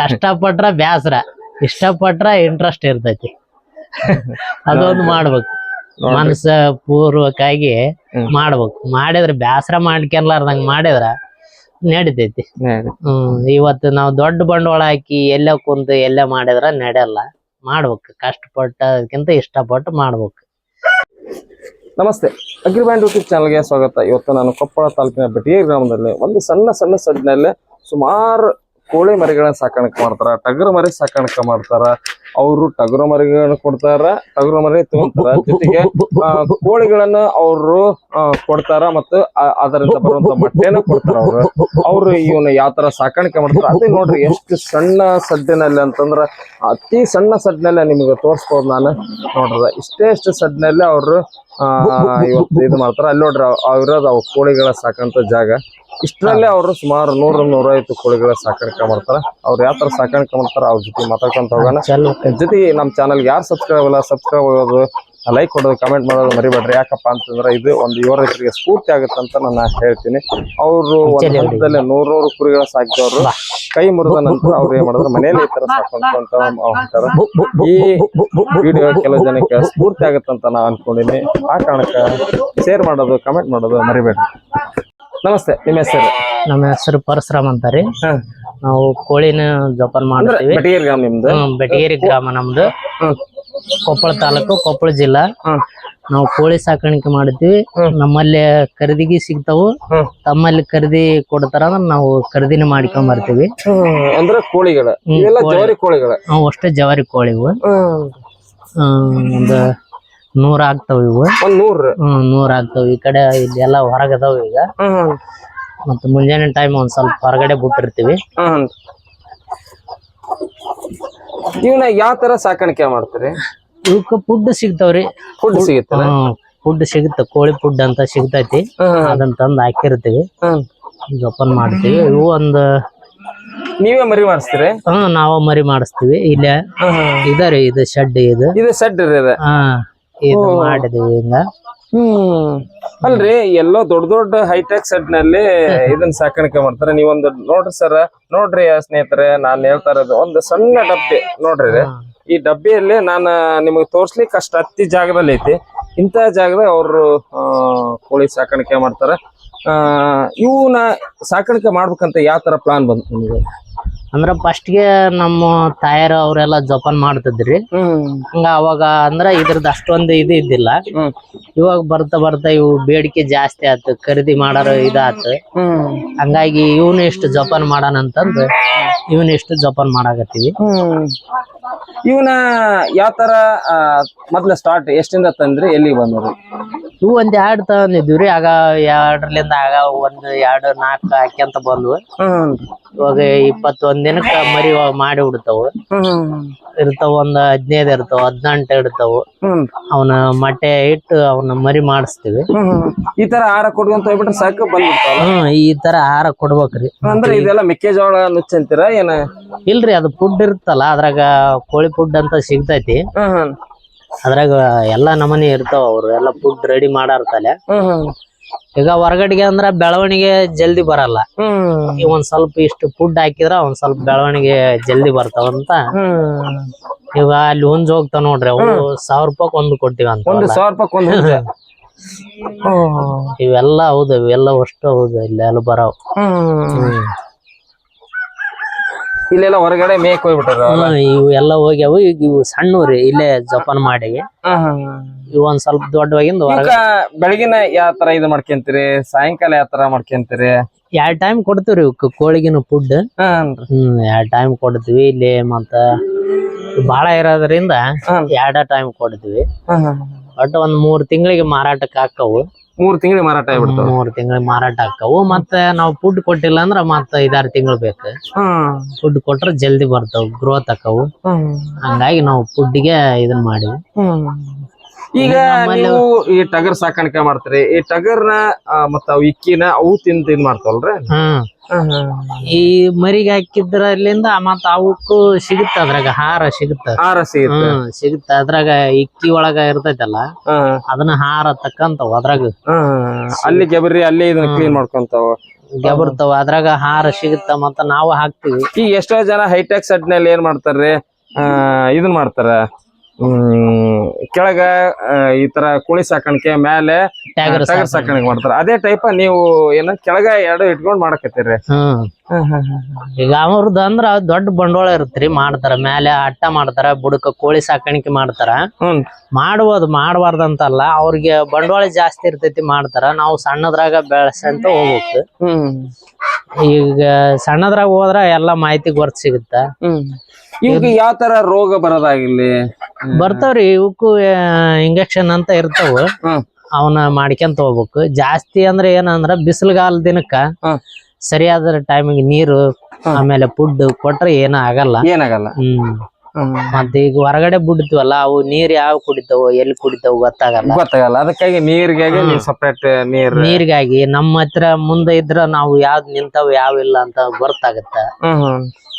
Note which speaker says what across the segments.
Speaker 1: ಕಷ್ಟಪಟ್ರ ಬ್ಯಾಸ್ರ ಇಷ್ಟಪಟ್ರ interest ಇರ್ತೈತಿ. ಅದೊಂದು ಮಾಡ್ಬೇಕು. ಮನಸ್ಸ
Speaker 2: ಪೂರ್ವಕಾಗಿ.
Speaker 1: ಮಾಡ್ಬೇಕು. ಮಾಡಿದ್ರ ಬ್ಯಾಸರ ಮಾಡ್ಕೊಲಾರ್ದಂಗ ಮಾಡಿದ್ರ ನಡಿತೈತಿ. ಹ್ಮ್ ಇವತ್ತು ನಾವು ದೊಡ್ಡ ಬಂಡವಾಳ ಹಾಕಿ ಎಲ್ಲ ಕುಂತು ಎಲ್ಲ ಮಾಡಿದ್ರ ನಡೆಯಲ್ಲ. ಮಾಡ್ಬೇಕು ಕಷ್ಟಪಟ್ಟದಕ್ಕಿಂತ ಇಷ್ಟಪಟ್ಟು ಮಾಡ್ಬೇಕು.
Speaker 2: ನಮಸ್ತೆ. ಅಗ್ರಿಬ್ಯಾಂಡ್ ಯೂಟ್ಯೂಬ್ ಚಾನಲ್ಗೆ ಸ್ವಾಗತ. ಇವತ್ತು ನಾನು ಕೊಪ್ಪಳ ತಾಲೂಕಿನ ಬೆಟಗೇರಿ ಗ್ರಾಮದಲ್ಲಿ ಒಂದು ಸಣ್ಣ ಸಣ್ಣ ಸಡ್ನಲ್ಲಿ ಸುಮಾರು ಕೋಳಿ ಮರಿಗಳನ್ನ ಸಾಕಾಣಿಕೆ ಮಾಡ್ತಾರ, ಟಗರ ಮರಿ ಸಾಕಾಣಿಕೆ ಮಾಡ್ತಾರ, ಅವರು ಟಗರ ಮರಿಗಳನ್ನ ಕೊಡ್ತಾರ, ಟಗರ ಮರಿ ತಗೊಂತಾರ. ಜೊತೆಗೆ ಕೋಳಿಗಳನ್ನ ಅವರು ಕೊಡ್ತಾರ ಮತ್ತು ಅದರಿಂದ ಬರುವಂತ ಮೊಟ್ಟೆನ ಕೊಡ್ತಾರ ಅವ್ರು. ಅವ್ರು ಇವನ್ನ ಯಾವ ತರ ಸಾಕಾಣಿಕೆ ಮಾಡ್ತಾರ, ಅದೇ ನೋಡ್ರಿ ಎಷ್ಟು ಸಣ್ಣ ಸಡ್ಡಿನಲ್ಲಿ ಅಂತಂದ್ರ, ಅತಿ ಸಣ್ಣ ಸಡ್ನಲ್ಲಿ ನಿಮ್ಗೆ ತೋರಿಸ್ಬೋದು ನಾನು. ನೋಡ್ರದ ಇಷ್ಟೇ ಇಷ್ಟು ಸಡ್ನಲ್ಲಿ ಅವರು ಇವತ್ತು ಇದು ಮಾಡ್ತಾರ. ಅಲ್ಲಿ ನೋಡ್ರಿ ಅವ್ರ ಅವ್ ಇರೋದು ಅವು ಕೋಳಿಗಳ ಸಾಕಂತ ಜಾಗ. ಇಷ್ಟರಲ್ಲೇ ಅವರು ಸುಮಾರು ನೂರ ನೂರೈವತ್ತು ಕೋಳಿಗಳ ಸಾಕಾಣಿಕೆ ಮಾಡ್ತಾರ. ಅವ್ರು ಯಾವ ತರ ಸಾಕಾಣಿಕೆ ಮಾಡ್ತಾರ ಅವ್ರ ಜೊತೆ ಮಾತಾಡ್ಕೊಂತ ಹೋಗೋಣ.
Speaker 1: ಜೊತೆ
Speaker 2: ಜೊತೆಗೆ ನಮ್ಮ ಚಾನಲ್ಗೆ ಯಾರು ಸಬ್ಸ್ಕ್ರೈಬ್ ಅಲ್ಲ ಸಬ್ಸ್ಕ್ರೈಬ್ ಆಗೋದು ಲೈಕ್ ಕೊಡೋದು ಕಮೆಂಟ್ ಮಾಡೋದು ಮರಿಬೇಡ್ರಿ. ಯಾಕಪ್ಪ ಅಂತಂದ್ರೆ ಇದು ಒಂದು ಯುವ ರೈತರಿಗೆ ಸ್ಫೂರ್ತಿ ಆಗುತ್ತೆ ಅಂತ ನಾನು ಹೇಳ್ತೀನಿ. ಅವರು ಒಂದು
Speaker 1: ಚಲೋ.
Speaker 2: ಹಂತದಲ್ಲಿ ನೂರ್ ಕುರಿಗಳ ಸಾಕಿದವರು. ಕೈ ಮುರಿದ ನಂತರ ಅವ್ರು ಏನ್ ಮಾಡಿದ್ರು ಮನೆಯಲ್ಲಿ ಈ ತರ ಸಾಕೊಂತ ಈ ವಿಡಿಯೋ ಕೆಲವು ಜನಕ್ಕೆ ಸ್ಫೂರ್ತಿ ಆಗುತ್ತಂತ ನಾನು ಅನ್ಕೊಂಡಿನಿ. ಆ ಕಾರಣಕ್ಕೆ ಶೇರ್ ಮಾಡೋದು ಕಮೆಂಟ್ ಮಾಡೋದು ಮರಿಬೇಡ್ರಿ. ನಮಸ್ತೆ ನಿಮ್ಮ ಹೆಸರು?
Speaker 1: ನಮ್ಮ ಹೆಸರು ಪರಶುರಾಮ್ ಅಂತ
Speaker 2: ರೀ
Speaker 1: ನಾವು ಕೋಳಿನ ಜೋಪಾನ ಮಾಡ್ತೀವಿ.
Speaker 2: ಬೆಟಗೇರಿ ಗ್ರಾಮ ನಿಮ್ದು?
Speaker 1: ಹ್ಮ್, ಬೆಟಗೇರಿ ಗ್ರಾಮ ನಮ್ದು.
Speaker 2: ಹ್ಮ್.
Speaker 1: ಕೊಪ್ಪಳ ತಾಲೂಕು ಕೊಪ್ಪಳ ಜಿಲ್ಲಾ.
Speaker 2: ಹ್ಮ್.
Speaker 1: ನಾವು ಕೋಳಿ ಸಾಕಾಣಿಕೆ ಮಾಡ್ತೀವಿ. ನಮ್ಮಲ್ಲಿ ಖರೀದಿಗೆ ಸಿಗ್ತಾವು.
Speaker 2: ಹ್ಮ್.
Speaker 1: ತಮ್ಮಲ್ಲಿ ಖರೀದಿ ಕೊಡ್ತಾರ ಅಂದ್ರೆ ನಾವು ಖರೀದಿನ ಮಾಡ್ಕೊಂಡ್ ಬರ್ತೀವಿ.
Speaker 2: ಹ್ಮ್. ಅಂದ್ರೆ ಕೋಳಿಗಳ. ಇವೆಲ್ಲ ಕೋಳಿಗಳ.
Speaker 1: ನಾವು ಅಷ್ಟೇ ಜವಾರಿ ಕೋಳಿವು
Speaker 2: ಹ್ಮ್.
Speaker 1: ಹ್ಮ್, ಒಂದು ನೂರ ಆಗ್ತಾವ ಇವು.
Speaker 2: ಒಂದ್ ನೂರ್.
Speaker 1: ಹ್ಮ್ ನೂರ ಆಗ್ತಾವ. ಈ ಕಡೆ ಇಲ್ಲಿ ಎಲ್ಲ ಹೊರಗದಾವ ಈಗ.
Speaker 2: ಮತ್ತ
Speaker 1: ಮತ್ತೆ ಮುಂಜಾನೆ ಟೈಮ್ ಒಂದ್ ಸ್ವಲ್ಪ ಹೊರಗಡೆ ಬಿಟ್ಟಿರ್ತೀವಿ.
Speaker 2: ಹ್ಮ್ ಇವನ್ನ ಯಾವ ತರ ಸಾಕಾಣಿಕೆ ಮಾಡ್ತೀರಿ?
Speaker 1: ಇವಕ್ಕ ಫುಡ್ ಸಿಗ್ತಾವ್ರಿ
Speaker 2: ಫುಡ್ ಸಿಗುತ್ತೆ
Speaker 1: ಫುಡ್ ಸಿಗುತ್ತೆ. ಕೋಳಿ ಫುಡ್ ಅಂತ ಸಿಗ್ತೈತಿ. ಅದನ್ನ ತಂದು ಹಾಕಿರ್ತೀವಿ. ಜೋಪಾನ ಮಾಡ್ತೀವಿ. ಇವು ಒಂದು
Speaker 2: ನೀವೇ ಮರಿ ಮಾಡಿಸ್ತೀರಿ?
Speaker 1: ಹ್ಮ್ ನಾವ ಮರಿ ಮಾಡಿಸ್ತೀವಿ. ಇಲ್ಲೇ ಇದಾರೆ ಇದು ಶೆಡ್ ಇದು.
Speaker 2: ಇದು ಶೆಡ್ ಇದು.
Speaker 1: ಹಾ. ಇದು ಮಾಡಿದೀವಿ ಹಿಂಗ
Speaker 2: ಹ್ಮ್. ಅಲ್ರಿ ಎಲ್ಲೋ ದೊಡ್ಡ ದೊಡ್ಡ ಹೈಟೆಕ್ ಸೆಟ್ನಲ್ಲಿ ಇದನ್ನ ಸಾಕಾಣಿಕೆ ಮಾಡ್ತಾರೆ. ನೀವೊಂದು ನೋಡ್ರಿ ಸರ್ ನೋಡ್ರಿ ಸ್ನೇಹಿತರೆ ನಾನ್ ಹೇಳ್ತಾ ಇರೋದು ಒಂದು ಸಣ್ಣ ಡಬ್ಬಿ ನೋಡ್ರಿ ಈ ಡಬ್ಬಿಯಲ್ಲಿ ನಾನು ನಿಮಗೆ ತೋರ್ಸ್ಲಿಕ್ಕೆ ಅಷ್ಟು ಹತ್ತಿ ಜಾಗದಲ್ಲಿ ಐತಿ. ಇಂಥ ಜಾಗದಾಗ ಅವರು ಕೋಳಿ ಸಾಕಾಣಿಕೆ ಮಾಡ್ತಾರೆ. ಆ ಇವನ್ನ ಸಾಕಾಣಿಕೆ ಮಾಡ್ಬೇಕಂತ ಯಾವ ತರ ಪ್ಲಾನ್ ಬಂತು ನಿಮ್ಗೆ?
Speaker 1: ಅಂದ್ರ ಫಸ್ಟ್ಗೆ ನಮ್ಮ ತಾಯರು ಅವರೆಲ್ಲ ಜೋಪಾನ ಮಾಡ್ತಿದ್ರಿ. ಹಂಗ ಅವಾಗ ಅಂದ್ರ ಇದ್ರದ್ದು ಅಷ್ಟೊಂದು ಇದು ಇದ್ದಿಲ್ಲ. ಇವಾಗ ಬರ್ತಾ ಬರ್ತಾ ಇವು ಬೇಡಿಕೆ ಜಾಸ್ತಿ ಆತು ಖರೀದಿ ಮಾಡಾರ ಇದಾತು. ಹಂಗಾಗಿ ಇವನು ಇಷ್ಟು ಜೋಪಾನ ಮಾಡೋಣ ಅಂತಂದು ಇವನು ಇಷ್ಟು ಜೋಪಾನ ಮಾಡಾಕತ್ತೀವಿ.
Speaker 2: ಇವನ ಯಾವ ತರ ಮೊದ್ಲ ಸ್ಟಾರ್ಟ್ ಎಷ್ಟಿಂದ ತಂದ್ರಿ ಎಲ್ಲಿ ಬಂದ್ರಿ?
Speaker 1: ಇವು ಒಂದ್ ಎರಡ್ ತಗೊಂಡಿದ್ವಿ ಆಗ ಎರಡ್ರಲಿಂದ ಆಗ ಒಂದ್ ಎರಡ್ ನಾಕ್ ಹಾಕ್ಯಂತ ಬಂದ್ವು.
Speaker 2: ಹ್ಮ್
Speaker 1: ಇವಾಗ ಇಪ್ಪತ್ತೊಂದ್ ದಿನಕ್ಕ ಮರಿ ಮಾಡಿ ಬಿಡ್ತಾವು ಇರ್ತಾವ ಒಂದ್ ಹದಿನೈದ್ ಇರ್ತಾವ ಹದಿನೆಂಟು ಇರ್ತಾವು
Speaker 2: ಹ್ಮ್
Speaker 1: ಅವನ ಮೊಟ್ಟೆ ಇಟ್ಟು ಅವನ ಮರಿ ಮಾಡಿಸ್ತೀವಿ.
Speaker 2: ಹ್ಮ್ ಈ ತರ ಆಹಾರ ಕೊಡ್ಕೊಂತ ಹೋಗ್ಬಿಟ್ರೆ ಸಾಕು ಬಂದ್ಬಿಡ್ತಾವ.
Speaker 1: ಹ್ಮ್ ಈ ತರ ಆಹಾರ ಕೊಡ್ಬೇಕ್ರಿ.
Speaker 2: ಅಂದ್ರೆ ಇದೆಲ್ಲ ಮೆಕ್ಕೆಜೋಳ ನುಚ್ಚಂತೀರ ಏನ?
Speaker 1: ಇಲ್ರಿ ಅದು ಫುಡ್ ಇರುತ್ತಲ್ಲ ಅದ್ರಾಗ ಕೋಳಿ ಫುಡ್ ಅಂತ ಸಿಗ್ತೈತಿ.
Speaker 2: ಹ್ಮ್ ಹ್ಮ್.
Speaker 1: ಅದ್ರಾಗ ಎಲ್ಲಾ ನಮೂನಿ ಇರ್ತಾವ ಅವ್ರು ಎಲ್ಲಾ ಫುಡ್ ರೆಡಿ ಮಾಡಾರ್ತಲೆ. ಈಗ ಹೊರಗಡೆಗೆ ಅಂದ್ರ ಬೆಳವಣಿಗೆ ಜಲ್ದಿ ಬರಲ್ಲ. ಈಗ ಒಂದ್ ಸ್ವಲ್ಪ ಇಷ್ಟು ಫುಡ್ ಹಾಕಿದ್ರ ಒಂದ್ ಸ್ವಲ್ಪ ಬೆಳವಣಿಗೆ ಜಲ್ದಿ ಬರ್ತಾವಂತ.
Speaker 2: ಇವಾಗ
Speaker 1: ಈಗ ಅಲ್ಲಿ ಹುಂಜ್ ಹೋಗ್ತಾವ ನೋಡ್ರಿ ಅವು ಸಾವಿರ ರೂಪಾಯಿ ಒಂದು ಕೊಟ್ಟಿವ ಅಂತ
Speaker 2: ಒಂದು ಸಾವಿರ ರೂಪಾಯಿ ಒಂದು.
Speaker 1: ಇವೆಲ್ಲ ಹೌದು ಇವೆಲ್ಲ ಅಷ್ಟು ಹೌದು ಇಲ್ಲೆಲ್ಲ ಬರಾವ್.
Speaker 2: ಹ್ಮ್. ಇಲ್ಲೆಲ್ಲ ಹೊರಗಡೆ ಮೇಕ್ ಹೋಗ್ಬಿಟ್ಟಾರ
Speaker 1: ಇವು ಎಲ್ಲ ಹೋಗ್ಯಾವು. ಈಗ ಇವು ಸಣ್ಣವ್ರಿ ಇಲ್ಲೇ ಜೋಪಾನ ಮಾಡಿ ಇವು ಒಂದ್ ಸ್ವಲ್ಪ ದೊಡ್ಡವಾಗಿಂದ ಹೊರಗ
Speaker 2: ಬೆಳಗಿನ ಯಾವ ತರ ಇದು ಮಾಡ್ಕೊಂತೀರಿ? ಸಾಯಂಕಾಲ ಯಾವ ತರ ಮಾಡ್ಕೊಂತೀರಿ?
Speaker 1: ಎರಡ್ ಟೈಮ್ ಕೊಡ್ತೀವ್ರಿ ಇವಕ್ಕೆ ಕೋಳಿಗಿನ ಫುಡ್
Speaker 2: ಹ್ಮ್
Speaker 1: ಎರಡ್ ಟೈಮ್ ಕೊಡ್ತೀವಿ. ಇಲ್ಲಿ ಮತ್ತ ಬಾಳ ಇರೋದ್ರಿಂದ. ಎರಡ ಟೈಮ್ ಕೊಡ್ತೀವಿ. ಒಟ್ಟು ಒಂದ್ ಮೂರ್ ತಿಂಗಳಿಗೆ ಮಾರಾಟಕ್ಕೆ ಹಾಕವು.
Speaker 2: ಮೂರ್ ತಿಂಗಳಿಗೆ ಮಾರಾಟ ಆಗ್ಬಿಡ್ತಾವ.
Speaker 1: ಮೂರ್ ತಿಂಗಳಿಗೆ ಮಾರಾಟ ಆಕ್ಕವು ಮತ್ತೆ ನಾವು ಫುಡ್ ಕೊಟ್ಟಿಲ್ಲ ಅಂದ್ರ ಮತ್ತ ಐದಾರು ತಿಂಗಳು ಬೇಕು. ಫುಡ್ ಕೊಟ್ರೆ ಜಲ್ದಿ ಬರ್ತಾವ ಗ್ರೋತ್ ಆಕವು
Speaker 2: ಹ್ಮ್.
Speaker 1: ಹಂಗಾಗಿ ನಾವು ಫುಡ್ಗೆ ಇದನ್ ಮಾಡಿವಿ.
Speaker 2: ಈಗ ನೀವು ಈ ಟಗರ್ ಸಾಕಾಣಿಕೆ ಮಾಡ್ತೀರಿ. ಈ ಟಗರ್ನ ಮತ್ತ ಅವ್ ಇಕ್ಕಿನ ಅವು ತಿಂದ್ ಇದ್ ಮಾಡ್ತಾವಲ್ರಿ?
Speaker 1: ಹ್ಮ್ ಈ ಮರಿಗೆ ಹಾಕಿದ್ರಲ್ಲಿಂದ ಮತ್ತ ಅವಕ್ಕೂ ಸಿಗುತ್ತ ಅದ್ರಾಗ ಹಾರ ಸಿಗುತ್ತ.
Speaker 2: ಹಾರ ಸಿಗುತ್ತೆ.
Speaker 1: ಸಿಗುತ್ತ. ಅದ್ರಾಗ ಇಕ್ಕಿ ಒಳಗ ಇರ್ತೈತಲ್ಲ ಅದನ್ನ ಹಾರ ತಕ್ಕಂತಾವ ಅದ್ರಾಗ.
Speaker 2: ಅಲ್ಲಿ ಗೆಬರಿ ಅಲ್ಲಿ ಇದನ್ನ ಕ್ಲೀನ್ ಮಾಡ್ಕೊಂತಾವ.
Speaker 1: ಗೆಬರ್ತಾವ ಅದ್ರಾಗ ಹಾರ ಸಿಗುತ್ತ ಮತ್ತ ನಾವು ಹಾಕ್ತಿವಿ.
Speaker 2: ಈಗ ಎಷ್ಟೋ ಜನ ಹೈಟೆಕ್ ಸೆಟ್ನಲ್ಲಿ ಏನ್ ಮಾಡ್ತಾರ್ರಿ? ಇದನ್ ಮಾಡ್ತಾರ? ಕೆಳಗ ಈ ತರ ಕೋಳಿ ಸಾಕಾಣಿಕೆ ಮೇಲೆ
Speaker 1: ಟ್ಯಾಗರ್
Speaker 2: ಟಗರ್ ಸಾಕಾಣಿಕೆ. ಮಾಡ್ತಾರ. ಅದೇ ಟೈಪ್ ನೀವು ಏನ ಕೆಳಗ ಎರಡು ಇಟ್ಕೊಂಡ್ ಮಾಡಕತ್ತೀರಿ.
Speaker 1: ಈಗ ಅವ್ರದ್ದು ಅಂದ್ರ ದೊಡ್ಡ ಬಂಡವಾಳ ಇರುತ್ರಿ ಮಾಡ್ತಾರ. ಮೇಲೆ ಅಟ್ಟ ಮಾಡ್ತಾರ ಬುಡಕ ಕೋಳಿ ಸಾಕಾಣಿಕೆ ಮಾಡ್ತಾರ. ಮಾಡ್ಬೋದು ಮಾಡಬಾರ್ದಂತಲ್ಲ ಅವ್ರಿಗೆ ಬಂಡವಾಳ ಜಾಸ್ತಿ ಇರ್ತೈತಿ ಮಾಡ್ತಾರ. ನಾವು ಸಣ್ಣದ್ರಾಗ ಬೆಳೆಸಂತ ಹೋಗ್ಬೇಕು. ಈಗ ಸಣ್ಣದ್ರಾಗ ಹೋದ್ರ ಎಲ್ಲಾ ಮಾಹಿತಿ ಗೊತ್ತ ಸಿಗುತ್ತ?
Speaker 2: ಈಗ ಯಾವ ತರ ರೋಗ ಬರೋದಾಗಿರ್ಲಿ
Speaker 1: ಬರ್ತಾವ್ರಿ ಇವಕ್ಕು ಇಂಜೆಕ್ಷನ್ ಅಂತ ಇರ್ತಾವ. ಅವನ್ನ ಮಾಡ್ಕೊಂತ ಹೋಗ್ಬೇಕು. ಜಾಸ್ತಿ ಅಂದ್ರೆ ಏನಂದ್ರ ಬಿಸಿಲುಗಾಲ ದಿನಕ್ಕ. ಸರಿಯಾದ ಟೈಮಿಗೆ ನೀರು ಆಮೇಲೆ ಫುಡ್ ಕೊಟ್ರೆ ಏನ ಆಗಲ್ಲ.
Speaker 2: ಏನಾಗಲ್ಲ
Speaker 1: ಹ್ಮ್. ಮತ್ತೆ ಈಗ ಹೊರಗಡೆ ಬಿಡ್ತೀವಲ್ಲ ಅವು ನೀರ್ ಯಾವ ಕುಡಿತಾವ ಎಲ್ಲಿ ಕುಡಿತಾವ ಗೊತ್ತಾಗಲ್ಲ.
Speaker 2: ಗೊತ್ತಾಗಲ್ಲ. ಅದಕ್ಕಾಗಿ ನೀರಿಗಾಗಿ ಸಪ್ರೇಟ್ ನೀರ್
Speaker 1: ನೀರಿಗಾಗಿ ನಮ್ಮ ಹತ್ರ ಮುಂದೆ ಇದ್ರ ನಾವು ಯಾವ್ದ್ ನಿಂತಾವ ಯಾವ ಇಲ್ಲ ಅಂತ ಗೊತ್ತಾಗತ್ತ.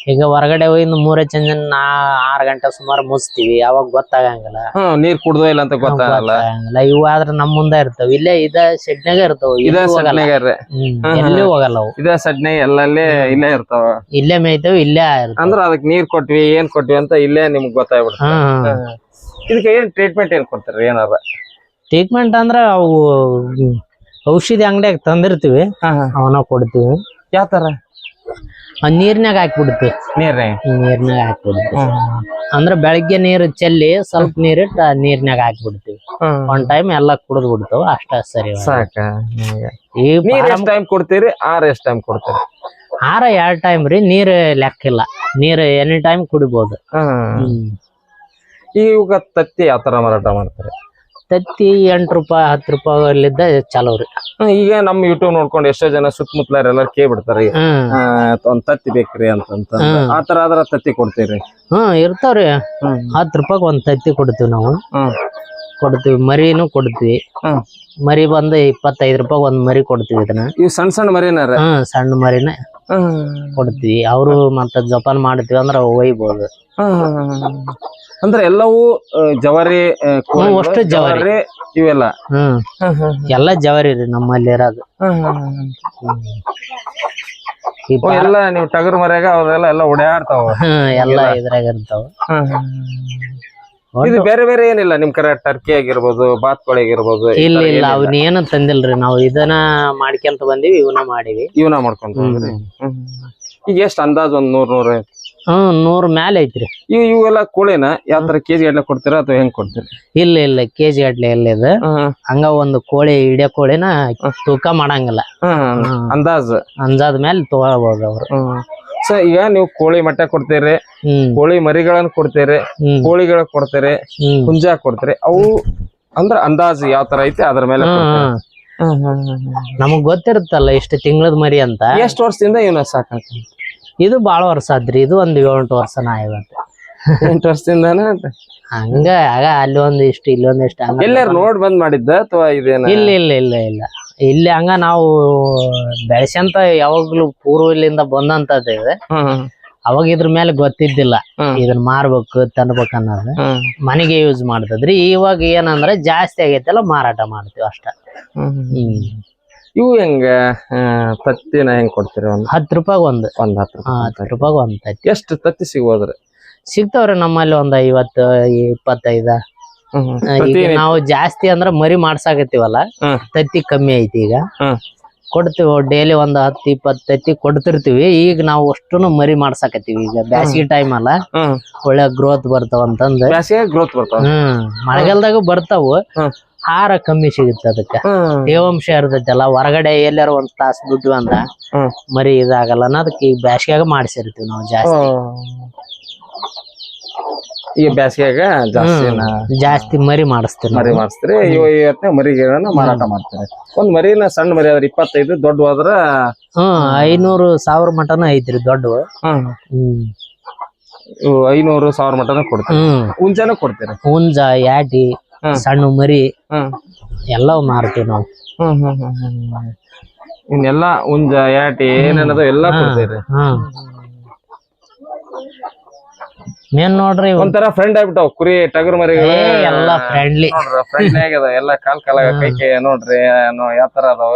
Speaker 1: ಈಗ ಹೊರಗಡೆ ಹೋಗಿ ಮೂರೇ ಚಂದ ನಾ ಆರ್ ಗಂಟೆ ಸುಮಾರು ಮುಚ್ತೀವಿ ಅವಾಗ ಗೊತ್ತಾಗಂಗಿಲ್ಲ.
Speaker 2: ಹ್ಮ್ ನೀರ್ ಕುಡ್ದೋ ಇಲ್ಲ ಅಂತ ಗೊತ್ತಾಗಲ್ಲ.
Speaker 1: ಗೊತ್ತಾಗಂಗಿಲ್ಲ. ಇವು ಆದ್ರ ನಮ್ ಮುಂದೆ ಇರ್ತಾವ. ಇಲ್ಲೇ ಇದ ಶೆಡ್ನಾಗ ಇರ್ತಾವ.
Speaker 2: ಇದ
Speaker 1: ಎಲ್ಲಿ ಹೋಗಲ್ಲ.
Speaker 2: ಸಡ್ನೆಗಾರ
Speaker 1: ಹ್ಮ್ ಎಲ್ಲಿ ಹೋಗಲ್ಲ ಅವು.
Speaker 2: ಇದ ಸಡ್ನೆ ಎಲ್ಲಲ್ಲಿ ಇಲ್ಲೇ ಇರ್ತಾವ.
Speaker 1: ಇಲ್ಲೇ ಮೇಯ್ತಾವ ಇಲ್ಲೇ ಇರ್ತಾವ.
Speaker 2: ಅಂದ್ರ ಅದಕ್ ನೀರ್ ಕೊಟ್ವಿ ಏನ್ ಕೊಟ್ವಿ ಅಂತ ಇಲ್ಲೇ ನಿಮ್ಗ್
Speaker 1: ಹ್ಮ್.
Speaker 2: ಇದಕ್ಕೆ ಏನ್ ಟ್ರೀಟ್ಮೆಂಟ್ ಏನ್ ಕೊಡ್ತಾರ ಏನಾರ?
Speaker 1: ಟ್ರೀಟ್ಮೆಂಟ್ ಅಂದ್ರ ಅವು ಔಷಧಿ ಅಂಗಡಿಯಾಗ ತಂದಿರ್ತೀವಿ. ಅವನ್ನ ಕೊಡ್ತೀವಿ.
Speaker 2: ಯಾವ ತರ?
Speaker 1: ಆ ನೀರ್ನ್ಯಾಗ ನೀರ್ನಾಗ
Speaker 2: ನೀರ್ನೇ?
Speaker 1: ನೀರ್ನ್ಯಾಗ ಹಾಕ್ಬಿಡ್ತೀವಿ ಅಂದ್ರ ಬೆಳಗ್ಗೆ ನೀರು ಚೆಲ್ಲಿ ಸ್ವಲ್ಪ ನೀರಿಟ್ಟು ನೀರ್ನಾಗ ಹಾಕ್ಬಿಡ್ತೀವಿ. ಒಂದ್ ಟೈಮ್ ಎಲ್ಲಾ ಕುಡಿದ್ ಬಿಡ್ತಾವ ಅಷ್ಟ ಸರಿ
Speaker 2: ಸಾಕ
Speaker 1: ಈ
Speaker 2: ನೀರ್ ಎಷ್ಟ್ ಟೈಮ್ ಕೊಡ್ತೀರಿ ಆರ್ ಎಷ್ಟ್ ಟೈಮ್ ಕೊಡ್ತೀರಿ?
Speaker 1: ಆರ ಎರಡ್ ಟೈಮ್ ರೀ ನೀರ್ ಲೆಕ್ಕಿಲ್ಲ. ನೀರ್ ಎನಿ ಟೈಮ್ ಕುಡಿಬಹುದು
Speaker 2: ಈಗ ತತ್ತಿ ಯಾವ ತರ ಮಾರಾಟ ಮಾಡ್ತಾರೆ?
Speaker 1: ತತ್ತಿ ಎಂಟು ರೂಪಾಯಿ ಹತ್ತು ರೂಪಾಯಿಲಿದ್ದ ಚಲೋ ರೀ.
Speaker 2: ಈಗ ನಮ್ ಯೂಟ್ಯೂಬ್ ನೋಡ್ಕೊಂಡು ಎಷ್ಟೋ ಜನ ಸುತ್ತಮುತ್ತಲಾರ ಎಲ್ಲಾರು ಕೇಳ್ಬಿಡ್ತಾರೆ. ಒಂದು ಒಂದ್ ತತ್ತಿ ಬೇಕ್ರಿ ಅಂತಂತ. ಆ ತರ ಆದ್ರ ತತ್ತಿ ಕೊಡ್ತೀರಿ.
Speaker 1: ಹ್ಮ್ ಇರ್ತಾವ್ರಿ. ಹತ್ತು ರೂಪಾಯಿಗೆ ಒಂದ್ ತತ್ತಿ ಕೊಡ್ತೀವಿ ನಾವು.
Speaker 2: ಹ್ಮ್.
Speaker 1: ಕೊಡ್ತೀವಿ ಮರಿನೂ ಕೊಡ್ತೀವಿ. ಮರಿ ಬಂದು ಇಪ್ಪತ್ತೈದು ರೂಪಾಯಿ ಒಂದ್ ಮರಿ ಕೊಡ್ತೀವಿ ಇದನ್ನ.
Speaker 2: ಇವ್ ಸಣ್ಣ ಸಣ್ಣ ಮರಿನಾರ
Speaker 1: ಹ್ಮ್ ಸಣ್ಣ ಮರಿನ ಕೊಡ್ತೀವಿ. ಅವರು ಮತ್ತೆ ಜಪಾನ್ ಮಾಡ್ತೀವಿ ಅಂದ್ರೆ ಒಯ್ಬೋದು.
Speaker 2: ಹ್ಮ್. ಅಂದ್ರೆ ಎಲ್ಲವೂ ಆ, ಜವಾರಿ ಆ, ಕೋಳಿಗಳು,
Speaker 1: ಅಷ್ಟು ಜವಾರಿ.
Speaker 2: ಇವೆಲ್ಲ?
Speaker 1: ಹ್ಮ್. ಎಲ್ಲ ಜವಾರಿ ರೀ ನಮ್ಮಲ್ಲಿ ಇರೋದು. ಈ
Speaker 2: ಓ, ಎಲ್ಲ ನೀವು ಟಗರ್ ಮರ್ಯಾಗ ಅವೆಲ್ಲ ಎಲ್ಲ ಓಡಾಡ್ತಾವ
Speaker 1: ಹ್ಮ್ ಎಲ್ಲ ಇದ್ರಾಗ ಇರ್ತಾವ.
Speaker 2: ಇದು ಬೇರೆ ಬೇರೆ ಏನಿಲ್ಲ ನಿಮ್ ಕಡೆ ಟರ್ಕಿ ಆಗಿರ್ಬೋದು ಈ
Speaker 1: ಇಲ್ಲ ಇಲ್ಲ ಅವ್ನ ಏನ ತಂದಿಲ್ರಿ ನಾವು ಇದನ್ನ ಮಾಡ್ಕೊಂತ ಬಂದಿವಿ ಇವನ್ನ ಮಾಡಿವಿ.
Speaker 2: ಇವನ ಮಾಡ್ಕೊಂತ? ಹ್ಮ್. ಈಗ ಎಷ್ಟ್ ಅಂದಾಜ್ ಒಂದ್ ನೂರ್ ನೂರ
Speaker 1: ಹ್ಮ್ ನೂರ್ ಮ್ಯಾಲೆ ಐತ್ರಿ.
Speaker 2: ಈಗ ಇವೆಲ್ಲ ಕೋಳಿನ ಯಾವ ತರ ಕೆಜಿ ಗಡ್ಲೆ ಕೊಡ್ತೀರಾ ಅಥವಾ ಹೆಂಗ್ ಕೊಡ್ತೀರಿ?
Speaker 1: ಇಲ್ಲ ಇಲ್ಲ ಕೆಜಿ ಗಟ್ಲೆ ಎಲ್ಲಿದ ಇದು. ಹಂಗ ಒಂದು ಕೋಳಿ ಇಡೇ ಕೋಳಿನ ತೂಕ ಮಾಡಂಗಿಲ್ಲ.
Speaker 2: ಹ್ಮ್. ಅಂದಾಜ್?
Speaker 1: ಅಂಜಾದ ಮೇಲೆ ತಗೊಳ್ಬೋದು ಅವ್ರು.
Speaker 2: ಸೊ ಈಗ ನೀವು ಕೋಳಿ ಮೊಟ್ಟೆ ಕೊಡ್ತೀರಿ ಕೋಳಿ ಮರಿಗಳನ್ನ ಕೊಡ್ತೀರಿ ಕೋಳಿಗಳ ಕೊಡ್ತೀರಿ ಹುಂಜ ಕೊಡ್ತೀರಿ ಅವು ಅಂದ್ರ ಅಂದಾಜು ಯಾವ ತರ ಐತಿ ಅದ್ರ ಮೇಲೆ
Speaker 1: ನಮಗ್ ಗೊತ್ತಿರುತ್ತಲ್ಲ ಇಷ್ಟು ತಿಂಗಳದ ಮರಿ ಅಂತ.
Speaker 2: ಎಷ್ಟು ವರ್ಷದಿಂದ ಇವನ ಸಾಕಾಕ
Speaker 1: ಇದು ಬಾಳ ವರ್ಷ ಆದ್ರಿ ಇದು ಒಂದ್ ಏಳೆಂಟು ವರ್ಷನ ಇವತ್ತು
Speaker 2: ಎಂಟು ವರ್ಷದಿಂದನ
Speaker 1: ಹಂಗ ಆಗ ಅಲ್ಲಿ ಒಂದು ಇಷ್ಟು ಇಲ್ಲಿ ಒಂದ್ ಇಷ್ಟು.
Speaker 2: ಎಲ್ಲಾರು ನೋಡ್ ಬಂದ್ ಮಾಡಿದ್ದ ಅಥವಾ ಇದೇನ?
Speaker 1: ಇಲ್ಲ ಇಲ್ಲ ಇಲ್ಲ ಇಲ್ಲ. ಇಲ್ಲಿ ಹಂಗ ನಾವು ಬೆಳೆಸಂತ ಯಾವಾಗ್ಲೂ ಪೂರ್ವಲಿಂದ ಬಂದಂತದ್ದು ಇದೆ. ಅವಾಗ ಇದ್ರ ಮೇಲೆ ಗೊತ್ತಿದ್ದಿಲ್ಲ. ಇದನ್ನ ಮಾರ್ಬೇಕು ತನ್ಬೇಕು ಅನ್ನೋದು. ಮನೆಗೆ ಯೂಸ್ ಮಾಡ್ತದ್ರಿ. ಇವಾಗ ಏನಂದ್ರೆ ಜಾಸ್ತಿ ಆಗೈತೆಲ್ಲ ಮಾರಾಟ ಮಾಡ್ತೀವಿ ಅಷ್ಟ.
Speaker 2: ಹ್ಮ್ ಇವು ಹೆಂಗ ತತ್ತಿನ ಹೆಂಗ್ ಕೊಡ್ತೀರಿ ಒಂದ್?
Speaker 1: ಹತ್ತು ರೂಪಾಯಿ ಒಂದು.
Speaker 2: ಒಂದ್ ಹತ್ತು
Speaker 1: ಹತ್ತು ರೂಪಾಯಿ ಒಂದ್ ತತ್ತಿ.
Speaker 2: ಎಷ್ಟು ತತ್ತಿ ಸಿಗ್ಬೋದ್ರಿ?
Speaker 1: ಸಿಗ್ತಾವ್ರಿ ನಮ್ಮಲ್ಲಿ ಒಂದ್ ಐವತ್ತು ಇಪ್ಪತ್ತೈದ. ಈಗ ನಾವು ಜಾಸ್ತಿ ಅಂದ್ರ ಮರಿ ಮಾಡ್ಸಾಕತ್ತೀವಲ್ಲ. ತತ್ತಿ ಕಮ್ಮಿ ಐತಿ ಈಗ. ಕೊಡ್ತೀವಿ ಡೈಲಿ ಒಂದ್ ಹತ್ತು ಇಪ್ಪತ್ತು ತತ್ತಿ ಕೊಡ್ತಿರ್ತೀವಿ. ಈಗ ನಾವು ಅಷ್ಟು ಮರಿ ಮಾಡ್ಸಾಕತ್ತೀವಿ. ಈಗ ಬ್ಯಾಸಿಗೆ ಟೈಮ್ ಅಲ್ಲ. ಒಳ್ಳೆ ಗ್ರೋತ್ ಬರ್ತಾವ ಅಂತಂದ್.
Speaker 2: ಬ್ಯಾಸಿಗೆ ಗ್ರೋತ್ ಬರ್ತಾವ.
Speaker 1: ಹ್ಮ್. ಮಳೆಗಾಲದಾಗ ಬರ್ತಾವು. ಹಾರ ಕಮ್ಮಿ ಸಿಗುತ್ತೆ ಅದಕ್ಕೆ. ತೇವಾಂಶ ಇರ್ತೈತಲ್ಲ ಹೊರಗಡೆ ಎಲ್ಲಾರ ಒಂದ್ ತಾಸ್ ಬಿಟ್ವಿ ಅಂದ್ರ ಮರಿ ಇದಾಗಲ್ಲ ಅನ್ನೋದಕ್ಕೆ ಈಗ ಬ್ಯಾಸಿಗ್ಯಾಗ ಮಾಡಿಸಿರ್ತೀವಿ ನಾವು ಜಾಸ್ತಿ.
Speaker 2: ಈಗ ಬ್ಯಾಸಿಗ್ಯಾಗ ಜಾಸ್ತಿ.
Speaker 1: ಜಾಸ್ತಿ ಮರಿ ಮಾಡಿಸ್ತೀವಿ
Speaker 2: ಮರಿ. ಮಾಡಿಸ್ತೀರಿ. ಇವ ಇವತ್ತನೇ ಮರಿಗಳನ್ನ ಮಾರಾಟ ಮಾಡ್ತೀರಿ. ಒಂದ್ ಮರಿನ ಸಣ್ಣ ಮರಿ ಆದ್ರೆ ಇಪ್ಪತ್ತೈದು ದೊಡ್ಡ ಹೋದ್ರ
Speaker 1: ಹ್ಮ್ ಐನೂರು ಸಾವಿರ ಮಟನ ಐತ್ರಿ ದೊಡ್ಡವು.
Speaker 2: ಹ್ಮ್.
Speaker 1: ಹ್ಮ್.
Speaker 2: ಇವು ಐನೂರು ಸಾವಿರ ಮಟನ ಕೊಡ್ತೀರಿ.
Speaker 1: ಹುಂಜಾನ
Speaker 2: ಹುಂಜಾನು ಕೊಡ್ತೀರಿ.
Speaker 1: ಹುಂಜ ಯಾಟಿ
Speaker 2: ಹ್ಮ್.
Speaker 1: ಸಣ್ಣ ಮರಿ
Speaker 2: ಹ್ಮ್.
Speaker 1: ಎಲ್ಲವೂ ಮಾರ್ತೀವಿ ನಾವು.
Speaker 2: ಹ್ಮ್ ಹ್ಮ್ ಹ್ಮ್ ಹ್ಮ್ ಇನ್ನೆಲ್ಲ ಹುಂಜ ಯಾಟಿ ಏನೇನದ ಎಲ್ಲಾ ಕೊಡ್ತೀರಿ.
Speaker 1: ಹ್ಮ್. ಮೇನ್ ನೋಡ್ರಿ ಇವು.
Speaker 2: ಒಂಥರ ಫ್ರೆಂಡ್ ಆಗ್ಬಿಟ್ಟಾವ್ ಕುರಿ ಟಗರ್ ಮರಿಗಳು.
Speaker 1: ಏ, ಎಲ್ಲ ಫ್ರೆಂಡ್ಲಿ
Speaker 2: ನೋಡ್ರಿ ಫ್ರೆಂಡ್ ಆಗ್ಯದ ಎಲ್ಲ ಕಾಲ್ ಕಾಲ ಕೈ ಕೈ ನೋಡ್ರಿ ಏನೋ ಯಾವ ತರ ಅದಾವ.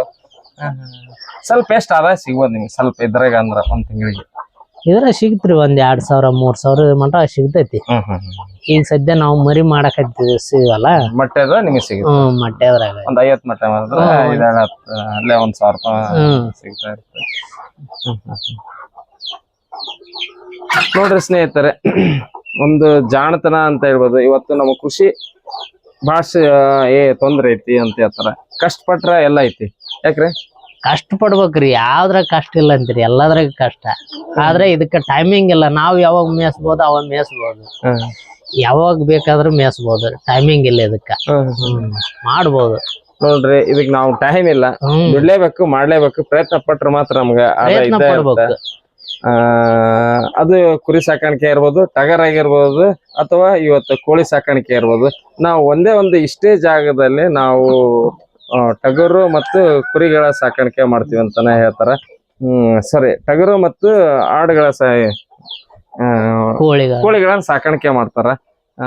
Speaker 2: ಸ್ವಲ್ಪ ಎಷ್ಟ್ ಆದಾಯ ಸಿಗ್ಬೋದು ನಿಮ್ಗೆ ಸ್ವಲ್ಪ ಇದ್ರಾಗ ಅಂದ್ರ ಒಂದ್ ತಿಂಗಳಿಗೆ.
Speaker 1: ಇದ್ರ ಸಿಗ್ತ್ರಿ ಒಂದ್ ಎರಡ್ ಸಾವಿರ ಮೂರ್ ಸಾವಿರ ಮಟ ಸಿಗ್ತೈತಿ.
Speaker 2: ಹ್ಮ್ ಹ್ಮ್ ಹ್ಮ್.
Speaker 1: ಈಗ ಸದ್ಯ ನಾವು ಮರಿ ಮಾಡಕ್ ಸಿಗಲ್ಲ.
Speaker 2: ಮೊಟ್ಟೆದ ನಿಮಗೆ ಸಿಗುತ್ತೆ.
Speaker 1: ಹ್ಮ್ ಮೊಟ್ಟೆದ್ರಾಗ
Speaker 2: ಒಂದ್ ಐವತ್ ಮೊಟ್ಟೆ ಮಾಡಿದ್ರೆ
Speaker 1: ಹ್ಮ್.
Speaker 2: ಇದಾಗ ಅಲ್ಲೇ ಒಂದ್ ಸಾವಿರ ರೂಪಾಯಿ
Speaker 1: ಹ್ಮ್.
Speaker 2: ಸಿಗ್ತಾ ಇರ್ತದೆ. ನೋಡ್ರಿ ಸ್ನೇಹಿತರೆ ಒಂದು ಜಾಣತನ ಅಂತ ಹೇಳ್ಬೋದು. ಇವತ್ತು ನಮ್ಮ ಕೃಷಿ ಭಾಷೆ ಏ ತೊಂದ್ರೆ ಐತಿ ಅಂತ ಹೇಳ್ತಾರೆ. ಕಷ್ಟಪಟ್ರ ಎಲ್ಲ ಐತಿ. ಯಾಕ್ರಿ?
Speaker 1: ಕಷ್ಟ ಪಡ್ಬೇಕ್ರಿ. ಯಾವ್ದ್ರ ಕಷ್ಟ ಇಲ್ಲ ಅಂತೀರಿ. ಎಲ್ಲದ್ರಾಗ ಕಷ್ಟ. ಆದ್ರೆ ಇದಕ್ಕೆ ಟೈಮಿಂಗ್ ಇಲ್ಲ. ನಾವ್ ಯಾವಾಗ ಮೇಯಿಸ್ಬೋದು ಅವಾಗ ಮೇಯಿಸ್ಬೋದು. ಯಾವಾಗ ಬೇಕಾದ್ರೂ ಮೇಯಿಸ್ಬೋದು. ಟೈಮಿಂಗ್ ಇಲ್ಲ ಇದಕ್ಕ. ಮಾಡಬಹುದು ಮಾಡ್ಬೋದು.
Speaker 2: ನೋಡ್ರಿ ಇದಕ್ ನಾವು ಟೈಮ್ ಇಲ್ಲ. ಬಿಡ್ಲೇಬೇಕು ಮಾಡ್ಲೇಬೇಕು. ಪ್ರಯತ್ನ ಪಟ್ರೆ ಮಾತ್ರ ನಮ್ಗ ಅದು ಕುರಿ ಸಾಕಾಣಿಕೆ ಇರ್ಬೋದು ಟಗರ್ ಆಗಿರ್ಬೋದು ಅಥವಾ ಇವತ್ತು ಕೋಳಿ ಸಾಕಾಣಿಕೆ ಇರ್ಬೋದು. ನಾವು ಒಂದೇ ಒಂದು ಇಷ್ಟೇ ಜಾಗದಲ್ಲಿ ನಾವು ಟಗರು ಮತ್ತು ಕುರಿಗಳ ಸಾಕಾಣಿಕೆ ಮಾಡ್ತೀವಿ ಅಂತಾನೆ ಹೇಳ್ತಾರೆ. ಹ್ಮ್ ಸರಿ. ಟಗರು ಮತ್ತು ಆಡುಗಳ ಕೋಳಿಗಳನ್ನ ಸಾಕಾಣಿಕೆ ಮಾಡ್ತಾರ. ಆ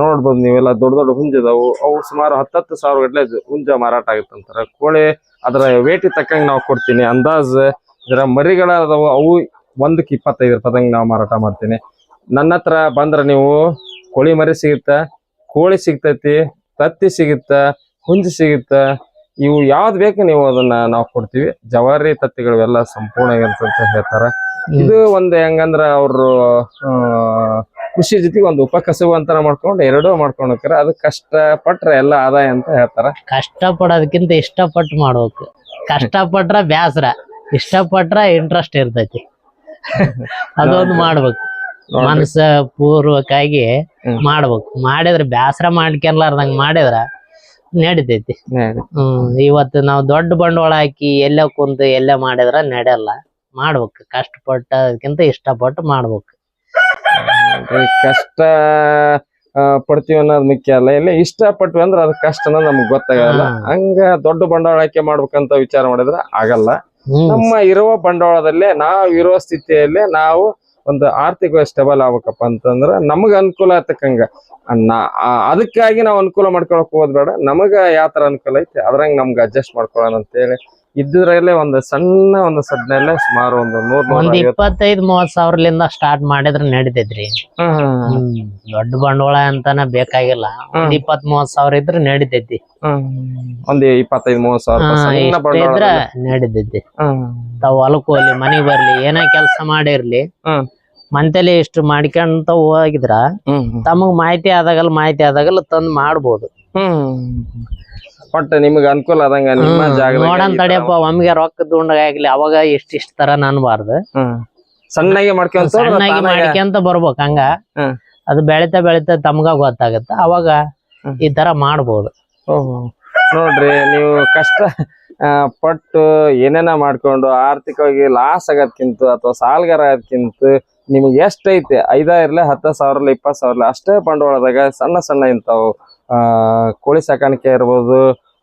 Speaker 2: ನೋಡ್ಬೋದು ನೀವೆಲ್ಲ ದೊಡ್ಡ ದೊಡ್ಡ ಹುಂಜದವು. ಅವು ಸುಮಾರು ಹತ್ತತ್ತು ಸಾವಿರ ಗಟ್ಲೆ ಹುಂಜ ಮಾರಾಟ ಆಗುತ್ತಂತಾರೆ ಕೋಳಿ ಅದರ ವೇಟಿ ತಕ್ಕಂಗೆ ನಾವು ಕೊಡ್ತೀನಿ. ಅಂದಾಜ್ ಇದರ ಮರಿಗಳ ಅದಾವು ಅವು ಒಂದಕ್ಕೆ ಇಪ್ಪತ್ತೈದು ರೂಪಾಯಿದಂಗೆ ನಾವು ಮಾರಾಟ ಮಾಡ್ತೀನಿ. ನನ್ನ ಹತ್ರ ಬಂದ್ರೆ ನೀವು ಕೋಳಿ ಮರಿ ಸಿಗುತ್ತ ಕೋಳಿ ಸಿಗ್ತೈತಿ ತತ್ತಿ ಸಿಗುತ್ತ ಹುಂಜ ಸಿಗುತ್ತ. ಇವು ಯಾವ್ದು ಬೇಕು ನೀವು ಅದನ್ನ ನಾವು ಕೊಡ್ತೀವಿ. ಜವಾರಿ ತತ್ತಿಗಳು ಎಲ್ಲ ಸಂಪೂರ್ಣ ಅಂತ ಹೇಳ್ತಾರ. ಇದು ಒಂದು ಹೆಂಗಂದ್ರ ಅವರು ಕೃಷಿ ಜೊತೆಗೆ ಒಂದು ಉಪಕಸಬು ಅಂತ ಮಾಡ್ಕೊಂಡು ಎರಡೂ ಮಾಡ್ಕೊಂಡು ಹೋಗ್ತಾರೆ. ಅದು ಕಷ್ಟ ಪಟ್ರೆ ಎಲ್ಲ ಆದಾಯ ಅಂತ ಹೇಳ್ತಾರ.
Speaker 1: ಕಷ್ಟ ಪಡೋದಕ್ಕಿಂತ ಇಷ್ಟಪಟ್ಟು ಮಾಡ್ಬೇಕು. ಕಷ್ಟ ಪಟ್ರ ಬ್ಯಾಸರ ಇಷ್ಟಪಟ್ರ ಇಂಟ್ರೆಸ್ಟ್ ಇರ್ತೈತಿ. ಅದೊಂದು ಮಾಡ್ಬೇಕು. ಮನಸ್ಸ ಪೂರ್ವಕಾಗಿ. ಮಾಡ್ಬೇಕು. ಮಾಡಿದ್ರ ಬ್ಯಾಸರ ಮಾಡ್ಕೊಲಾರ್ದಂಗ ಮಾಡಿದ್ರ ನಡಿತೈತಿ. ಹ್ಮ್. ಇವತ್ತು ನಾವು ದೊಡ್ಡ ಬಂಡವಾಳ ಹಾಕಿ ಎಲ್ಲ ಕುಂತ ಎಲ್ಲ ಮಾಡಿದ್ರ ನಡೆಯಲ್ಲ. ಮಾಡ್ಬೇಕು. ಕಷ್ಟಪಟ್ಟದಕ್ಕಿಂತ ಇಷ್ಟಪಟ್ಟು ಮಾಡ್ಬೇಕು.
Speaker 2: ಕಷ್ಟ ಪಡ್ತೀವಿ ಅನ್ನೋದು ಮುಖ್ಯ ಅಲ್ಲ. ಇಲ್ಲ ಇಷ್ಟ ಪಟ್ವಿ ಅಂದ್ರೆ ಅದ್ ಕಷ್ಟನ ನಮ್ಗೆ ಗೊತ್ತಾಗಲ್ಲ. ಹಂಗ ದೊಡ್ಡ ಬಂಡವಾಳ ಹಾಕಿ ಮಾಡ್ಬೇಕಂತ ವಿಚಾರ ಮಾಡಿದ್ರೆ ಆಗಲ್ಲ. ನಮ್ಮ ಇರುವ ಬಂಡವಾಳದಲ್ಲೇ ನಾವು ಇರೋ ಸ್ಥಿತಿಯಲ್ಲೇ ನಾವು ಒಂದು ಆರ್ಥಿಕ ಸ್ಟೇಬಲ್ ಆಗ್ಬೇಕಪ್ಪ ಅಂತಂದ್ರ ನಮಗ ಅನುಕೂಲ ಆತಕ್ಕಂಗ ಅದಕ್ಕಾಗಿ ನಾವು ಅನುಕೂಲ ಮಾಡ್ಕೊಳಕ್ ಹೋಗೋದ್ ಬೇಡ. ನಮಗ ಯಾವ ತರ ಅನುಕೂಲ ಐತಿ, ಅದ್ರಂಗ ನಮ್ಗೆ ಅಡ್ಜಸ್ಟ್ ಮಾಡ್ಕೊಳ್ಳೋಣ ಅಂತೇಳಿ ಇದ್ರಲ್ಲೇ ಒಂದು ಸಣ್ಣ ಒಂದು ಸದ್ನಲ್ಲೇ ಸುಮಾರು ಒಂದು ನೂರ್
Speaker 1: ಒಂದ್ ಇಪ್ಪತ್ತೈದ್ ಮೂವತ್ ಸಾವಿರಲಿಂದ ಸ್ಟಾರ್ಟ್ ಮಾಡಿದ್ರ ನಡಿತೈತ್ರಿ. ದೊಡ್ಡ ಬಂಡವಾಳ ಅಂತಾನ ಬೇಕಾಗಿಲ್ಲ. ಒಂದ್ ಇಪ್ಪತ್ ಮೂವತ್ ಸಾವಿರ ಇದ್ರ ನಡಿತೈತಿ.
Speaker 2: ಒಂದು ಇಪ್ಪತ್ತೈದು ಮೂವತ್ ಸಾವಿರ
Speaker 1: ಇದ್ರ ನಡಿತೈತಿ. ತಾವ್ ಹೊಲಕ್ ಹೋಗ್ಲಿ ಮನೆಗ್ ಬರ್ಲಿ ಏನೇ ಕೆಲ್ಸ ಮಾಡಿರ್ಲಿ ಮಂತೆಲಿ ಇಷ್ಟು ಮಾಡ್ಕೊಂತ ಹೋಗಿದ್ರ. ತಮಗ್ ಮಾಹಿತಿ ಆದಾಗಲ್ಲ ಮಾಹಿತಿ ಆದಾಗಲ್ಲ ತಂದ್ ಮಾಡ್ಬೋದು.
Speaker 2: ಒಟ್ಟ ನಿಮ್ಗೆ ಅನುಕೂಲ ಆದಂಗ ನಿಮ್ಮ
Speaker 1: ಜಾಗ
Speaker 2: ಜಾಗದಾಗ
Speaker 1: ನೋಡನ್
Speaker 2: ತರ-
Speaker 1: ತಡಿಯಪ್ಪ ಒಮ್ಗೆ ರೊಕ್ಕ ದುಂಡಾಗ್ಲಿ ಅವಾಗ ಇಷ್ಟ ಇಷ್ಟ ತರ ಅನ್ಬಾರ್ದು.
Speaker 2: ಸಣ್ಣಗೆ ಮಾಡ್ಕೊಂತ
Speaker 1: ಸಣ್ಣಗೆ ಮಾಡ್ಕೊಂತ ಬರ್ಬೇಕು ಹಂಗ
Speaker 2: ಹ್ಮ್.
Speaker 1: ಅದು ಬೆಳಿತಾ ಬೆಳಿತಾ ತಮ್ಗ ಗೊತ್ತಾಗತ್ತ ಅವಾಗ ಈ ತರ ಮಾಡ್ಬೋದು
Speaker 2: ಓಹೋ. ನೋಡ್ರಿ ನೀವು ಕಷ್ಟ ಆ, ಪಟ್ಟು ಏನೇನ ಮಾಡ್ಕೊಂಡು ಆರ್ಥಿಕವಾಗಿ ಲಾಸ್ ಆಗೋದ್ಕಿಂತ ಅಥವಾ ಸಾಲಗಾರ ಆಗೋದ್ಕಿಂತ ನಿಮ್ಗೆ ಎಷ್ಟೈತೆ ಐದ ಇರ್ಲಿ ಹತ್ತ ಸಾವಿರ ಇರ್ಲಿ ಇಪ್ಪತ್ತು ಸಾವಿರ ಇರ್ಲಿ ಅಷ್ಟೇ ಬಂಡವಾಳದಾಗ ಸಣ್ಣ ಸಣ್ಣ ಇಂಥವು ಆ ಕೋಳಿ ಸಾಕಾಣಿಕೆ ಇರ್ಬೋದು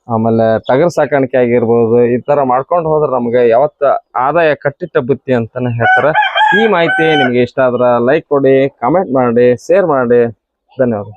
Speaker 2: ಆಮೇಲೆ ಟಗರ್ ಸಾಕಾಣಿಕೆ ಆಗಿರ್ಬೋದು, ಈ ತರ ಮಾಡ್ಕೊಂಡು ಹೋದ್ರೆ ನಮ್ಗೆ ಯಾವತ್ತ ಆದಾಯ ಕಟ್ಟಿಟ್ಟ ಬುತ್ತಿ ಅಂತಾನೆ ಹೇಳ್ತಾರೆ. ಈ ಮಾಹಿತಿ ನಿಮ್ಗೆ ಇಷ್ಟ ಆದ್ರ ಲೈಕ್ ಕೊಡಿ ಕಾಮೆಂಟ್ ಮಾಡಿ ಶೇರ್ ಮಾಡಿ.
Speaker 1: ಧನ್ಯವಾದ